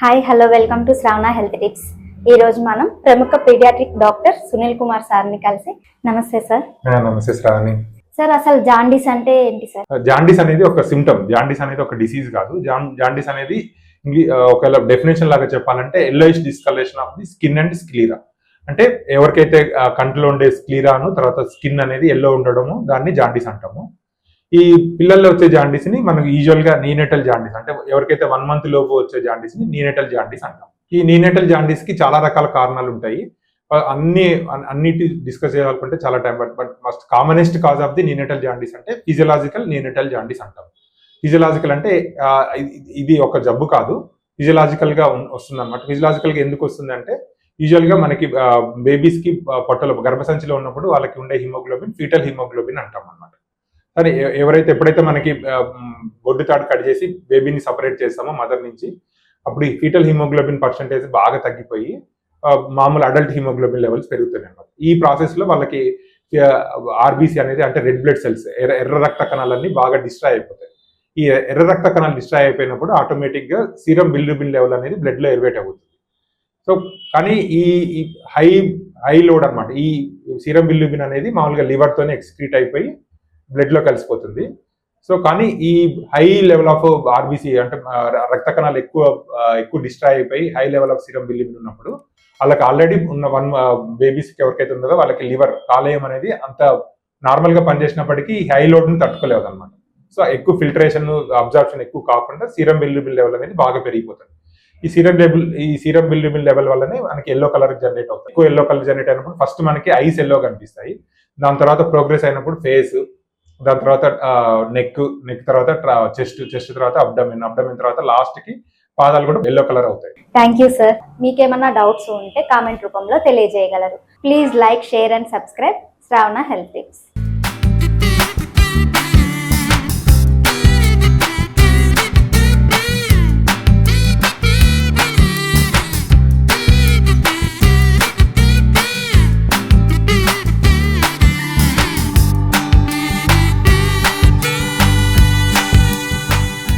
Hi hello welcome to Shravana health tips ఈ రోజు మనం ప్రముఖ పీడియాట్రిక్ డాక్టర్ సునీల్ కుమార్ సార్ని కలిసి. నమస్తే సార్ నమస్తే శ్రావణి సార్ అసలు జాండీస్ అంటే ఏంటి సార్ జాండీస్ అనేది ఒక సిమ్టమ్ జాండీస్ అనేది ఒక డిసీజ్ కాదు. జాండీస్ అనేది ఒకవేళ డెఫినేషన్ లాగా చెప్పాలంటే yellowish discolouration of the skin and sclera అంటే ఎవరికైతే కంటిలో ఉండే స్క్లీరాను తర్వాత స్కిన్ అనేది ఎల్లో ఉండడము దాన్ని జాండీస్ అంటాము. ఈ పిల్లల్లో వచ్చే జాండీస్ని మనకు యూజువల్గా నీనెటల్ జాండీస్ అంటే ఎవరికైతే వన్ మంత్ లోపు వచ్చే జాండీస్ని నీనెటల్ జాండీస్ అంటాం. ఈ నీనెటల్ జాండీస్కి చాలా రకాల కారణాలు ఉంటాయి. అన్ని అన్నిటి డిస్కస్ చేయాలనుకుంటే చాలా time but but most commonest cause of the neonatal jaundice అంటే ఫిజియలాజికల్ నీనెటల్ జాండీస్ అంటాం. ఫిజియలాజికల్ అంటే ఇది- ఒక జబ్బు కాదు. ఫిజియలాజికల్గా వస్తుంది అనమాట ఫిజియలాజికల్గా ఎందుకు వస్తుంది అంటే యూజువల్గా మనకి బేబీస్కి పొట్టలో గర్భసంచిలో ఉన్నప్పుడు వాళ్ళకి ఉండే హిమోగ్లోబిన్ ఫీటల్ హిమోగ్లోబిన్ అంటాం అనమాట కానీ ఎవరైతే ఎప్పుడైతే మనకి బొడ్డు తాడు కట్ చేసి బేబీని సపరేట్ చేస్తామో మదర్ నుంచి అప్పుడు ఈ ఫీటల్ హిమోగ్లోబిన్ పర్సంటేజ్ బాగా తగ్గిపోయి మామూలు అడల్ట్ హిమోగ్లోబిన్ లెవెల్స్ పెరుగుతున్నాయి అనమాట ఈ ప్రాసెస్లో వాళ్ళకి ఆర్బీసీ అనేది అంటే రెడ్ బ్లడ్ సెల్స్ ఎర్ర ఎర్ర రక్త కణాలన్నీ బాగా డిస్ట్రాయ్ అయిపోతాయి. ఈ ఎర్ర రక్త కణాలు డిస్ట్రాయ్ అయిపోయినప్పుడు ఆటోమేటిక్గా సీరం బిల్లుబిన్ లెవెల్ అనేది బ్లడ్లో ఎలివేట్ అవుతుంది. సో కానీ ఈ హై హై లోడ్ అన్నమాట ఈ సీరం బిల్లుబిన్ అనేది మామూలుగా లివర్తోనే ఎక్స్క్రీట్ అయిపోయి బ్లడ్లో కలిసిపోతుంది. సో కానీ ఈ హై లెవెల్ ఆఫ్ ఆర్బీసీ అంటే రక్త కణాలు ఎక్కువ ఎక్కువ డిస్ట్రాయ్ అయిపోయి high level of serum bilirubin ఉన్నప్పుడు వాళ్ళకి ఆల్రెడీ ఉన్న వన్ బేబీస్ ఎవరికైతే ఉందో వాళ్ళకి లివర్ కాలేయం అనేది అంత నార్మల్గా పనిచేసినప్పటికీ హై లోడ్ని తట్టుకోలేదు అనమాట సో ఎక్కువ ఫిల్టరేషన్ అబ్జార్ప్షన్ ఎక్కువ కాకుండా సీరం బిల్లుబిల్ లెవెల్ అనేది బాగా పెరిగిపోతుంది. ఈ సీరం లెవెల్ ఈ సీరం బిల్లుబిల్ లెవెల్ వల్లనే మనకి ఎల్లో కలర్ జనరేట్ అవుతుంది ఎక్కువ ఎల్లో కలర్ జనరేట్ అయినప్పుడు ఫస్ట్ మనకి ఐస్ ఎల్లో కనిపిస్తాయి. దాని తర్వాత ప్రోగ్రెస్ అయినప్పుడు ఫేస్ దాని తర్వాత నెక్ నెక్ తర్వాత చెస్ట్ చెస్ట్ తర్వాత అబ్డమిన్ అబ్డమిన్ తర్వాత లాస్ట్కి పాదాలు కూడా ఎల్లో కలర్ అవుతాయి. థ్యాంక్ యూ సార్ మీకేమన్నా డౌట్స్ ఉంటే కామెంట్ రూపంలో తెలియజేయగలరు. Please like share and subscribe Shravana health tips